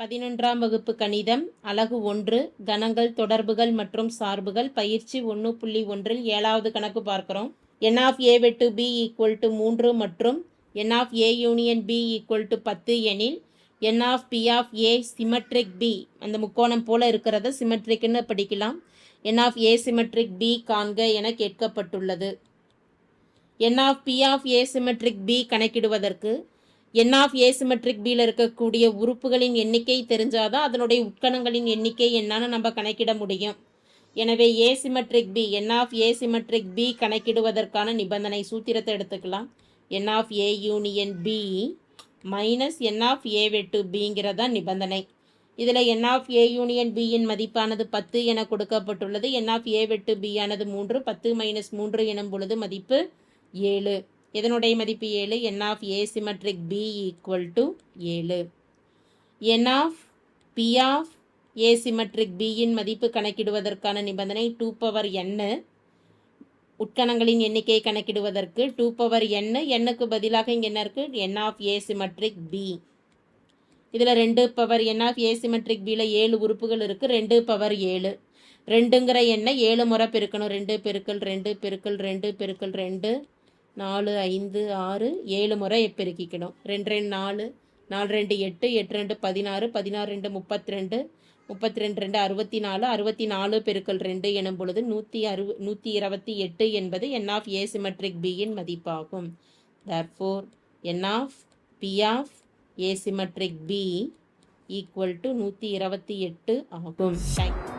பதினொன்றாம் வகுப்பு கணிதம் அலகு ஒன்று கணங்கள் தொடர்புகள் மற்றும் சார்புகள் பயிற்சி ஒன்று புள்ளி ஒன்றில் ஏழாவது கணக்கு பார்க்குறோம். என் ஆஃப் ஏ வெட்டு பி ஈக்குவல் டு மூன்று மற்றும் n of A union B equal to பத்து எனில் n of B of A symmetric B அந்த முக்கோணம் போல இருக்கிறத சிமெட்ரிக்னு படிக்கலாம். N of A symmetric B காண்க என கேட்கப்பட்டுள்ளது. N of B of A symmetric B கணக்கிடுவதற்கு என் ஆஃப் ஏ சிமெட்ரிக் பியில் இருக்கக்கூடிய உறுப்புகளின் எண்ணிக்கை தெரிஞ்சாதான் அதனுடைய உட்கணங்களின் எண்ணிக்கை என்னன்னு நம்ம கணக்கிட முடியும். எனவே A symmetric B n of A symmetric B கணக்கிடுவதற்கான நிபந்தனை சூத்திரத்தை எடுத்துக்கலாம். N of A union B minus n of A வெட்டு பிங்கிறதா நிபந்தனை. இதில் என் ஆஃப் ஏ யூனியன் பியின் மதிப்பானது பத்து என கொடுக்கப்பட்டுள்ளது. என் ஆஃப் ஏ வெட்டு பி ஆனது மூன்று பத்து மைனஸ் மூன்று எனும் பொழுது மதிப்பு ஏழு. இதனுடைய மதிப்பு ஏழு? N of A symmetric B equal to ஏழு. N of B of A symmetric பியின் மதிப்பு கணக்கிடுவதற்கான நிபந்தனை டூ பவர் என்னு உட்கணங்களின் எண்ணிக்கையை கணக்கிடுவதற்கு டூ பவர் என்னு எண்ணுக்கு பதிலாக இங்கே என்ன இருக்குது n of A symmetric B இதில் ரெண்டு power n of A symmetric பியில் ஏழு உறுப்புகள் இருக்குது ரெண்டு பவர் ஏழு. ரெண்டுங்கிற எண்ணை ஏழு முறை பெருக்கணும். ரெண்டு பெருக்கல் ரெண்டு பெருக்கல் ரெண்டு பெருக்கல் ரெண்டு. நாலு ஐந்து ஆறு ஏழு முறை பெருக்கிக்கணும். ரெண்டு ரெண்டு நாலு நாலு ரெண்டு எட்டு எட்டு ரெண்டு பதினாறு பதினாறு ரெண்டு முப்பத்தி ரெண்டு முப்பத்தி ரெண்டு ரெண்டு அறுபத்தி நாலு அறுபத்தி நாலு பெருக்கல் ரெண்டு எனும் பொழுது நூற்றி அறு நூற்றி இருபத்தி எட்டு என்பது என் ஆஃப் ஏ சிமெட்ரிக் பியின் மதிப்பாகும். Therefore n of B of A symmetric B equal to நூற்றி இருபத்தி எட்டு ஆகும். தேங்க்